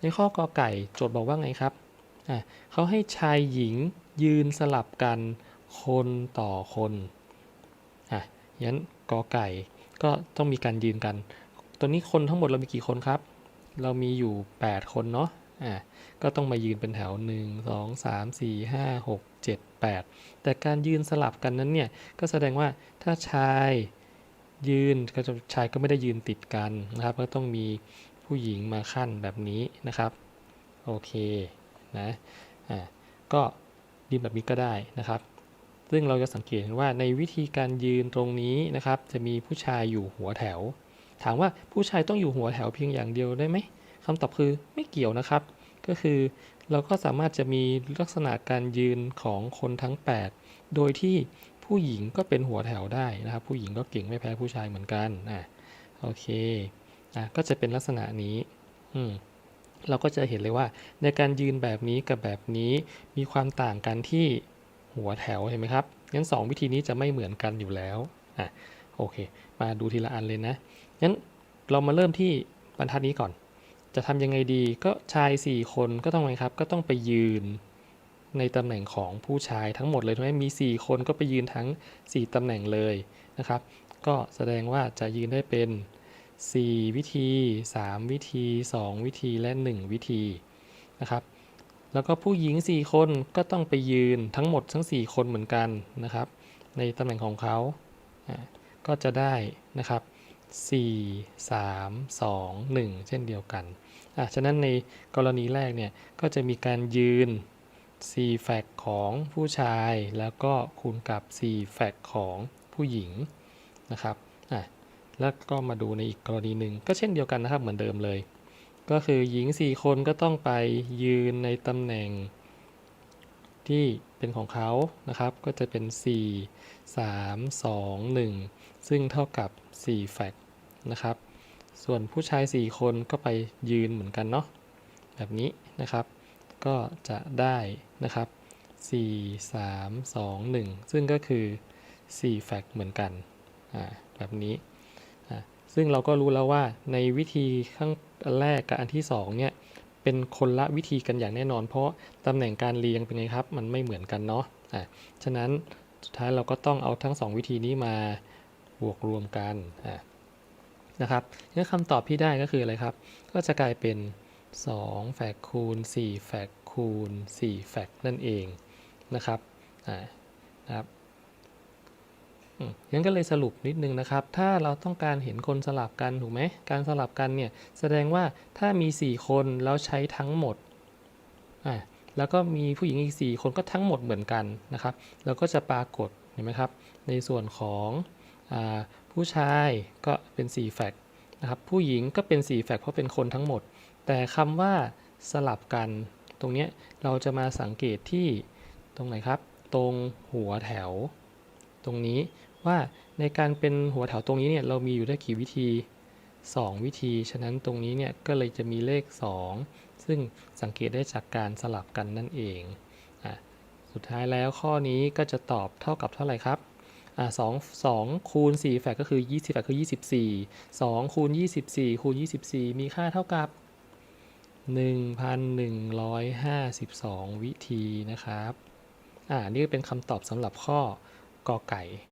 ในข้อกอไก่โจทย์บอกว่าไงครับเขาให้ชายหญิงยืนสลับกันคนต่อคนอะงั้นกอไก่ก็ต้องมีการยืนกัน ตัวนี้คนทั้งหมดเรามีกี่คนครับ เรามีอยู่ 8 คนเนาะอะก็ต้องมายืนเป็นแถว 1 2 3 4 5 6 7 8 แต่การยืนสลับกันนั้นเนี่ยก็แสดงว่าถ้าชายยืนก็จะชายก็ไม่ได้ยืนติดกันนะครับ ก็ต้องมี ผู้หญิงมาขั้นแบบนี้นะครับ โอเคนะอ่าก็ยืนแบบนี้ก็ได้นะครับ ซึ่งเราจะสังเกตเห็นว่าในวิธีการยืนตรงนี้นะครับ จะมีผู้ชายอยู่หัวแถว ถามว่าผู้ชายต้องอยู่หัวแถวเพียงอย่างเดียวได้ไหมคำตอบคือไม่เกี่ยวนะครับ ก็คือเราก็สามารถจะมีลักษณะการยืนของคนทั้ง 8 โดยที่ผู้หญิงก็เป็นหัวแถวได้นะครับ ผู้หญิงก็เก่งไม่แพ้ผู้ชายเหมือนกันอะโอเค อะก็จะเป็นลักษณะนี้อืมเราก็จะเห็นเลยว่า ในการยืนแบบนี้กับแบบนี้มีความต่างกันที่หัวแถวเห็นไหมครับงั้น 2 วิธีนี้จะไม่เหมือนกันอยู่แล้วอะโอเค มาดูทีละอันเลยนะงั้นเรามาเริ่มที่บรรทัดนี้ก่อน จะทำยังไงดีก็ชาย 4 คนก็ต้องไงครับ ก็ต้องไปยืนในตำแหน่งของผู้ชายทั้งหมดเลยถูกไหมมี 4 คนก็ไปยืนทั้ง 4ตำแหน่งเลยนะครับ ก็แสดงว่าจะยืนได้เป็น 4 วิธี 3 วิธี 2 วิธีและ 1 วิธีนะครับ แล้วก็ผู้หญิง 4 คนก็ต้องไปยืนทั้งหมดทั้ง 4 คนเหมือนกันนะครับ ในตำแหน่งของเขา ก็จะได้นะครับ 4 3 2 1 เช่นเดียวกันอะฉะนั้นในกรณีแรกเนี่ยก็จะมีการยืน c f a c ของผู้ชาย แล้วก็คูณกับ c f a c ของผู้หญิงนะครับ แล้วก็มาดูในอีกกรณีหนึ่งก็เช่นเดียวกันนะครับเหมือนเดิมเลย ก็คือหญิง 4 คนก็ต้องไปยืนในตำแหน่ง ที่เป็นของเขานะครับ ก็จะเป็น 4 3 2 1 ซึ่งเท่ากับ 4 แฟกนะครับ ส่วนผู้ชาย 4 คนก็ไปยืนเหมือนกันเนาะแบบนี้นะครับ ก็จะได้นะครับ 4 3 2 1 ซึ่งก็คือ 4 แฟกเหมือนกันอ่าแบบนี้ ซึ่งเราก็รู้แล้วว่าในวิธีข้างแรกกับอันที่2เนี่ยเป็นคนละวิธีกันอย่างแน่นอน เพราะตำแหน่งการเรียงเป็นไงครับ มันไม่เหมือนกันเนาะอ่าฉะนั้นสุดท้ายเราก็ต้องเอาทั้ง 2 วิธีนี้มาบวกรวมกันอ่านะครับงั้นคำตอบที่ได้ก็คืออะไรครับ ก็จะกลายเป็น2แฟกคูณ4แฟกคูณ4แฟกนั่นเองนะครับอ่านะครับ อืมงั้นก็เลยสรุปนิดนึงนะครับ ถ้าเราต้องการเห็นคนสลับกันถูกไหม การสลับกันเนี่ยแสดงว่าถ้ามี 4 คนแล้วใช้ทั้งหมดอ่าแล้วก็มีผู้หญิงอีก 4 คนก็ทั้งหมดเหมือนกันนะครับแล้วก็จะปรากฏเห็นไหมครับ ในส่วนของอผู้ชายก็เป็น4แฟกนะครับผู้หญิงก็เป็น4แฟกเพราะเป็นคนทั้งหมด แต่คำว่าสลับกัน ตรงนี้เราจะมาสังเกตที่ตรงไหนครับ ตรงหัวแถว ตรงนี้ ว่าในการเป็นหัวแถวตรงนี้เนี่ยเรามีอยู่ได้กี่วิธี 2 วิธี ฉะนั้นตรงนี้เนี่ยก็เลยจะมีเลข 2 ซึ่งสังเกตได้จากการสลับกันนั่นเองอะสุดท้ายแล้วข้อนี้ก็จะตอบเท่ากับเท่าไหร่ครับอ่าสองสองคูณ4แฟกก็คือ20แฟกคือ 24 2คูณ24คูณ24 มีค่าเท่ากับ 1,152 วิธีนะครับ อ่า นี่เป็นคำตอบสำหรับข้อกอไก่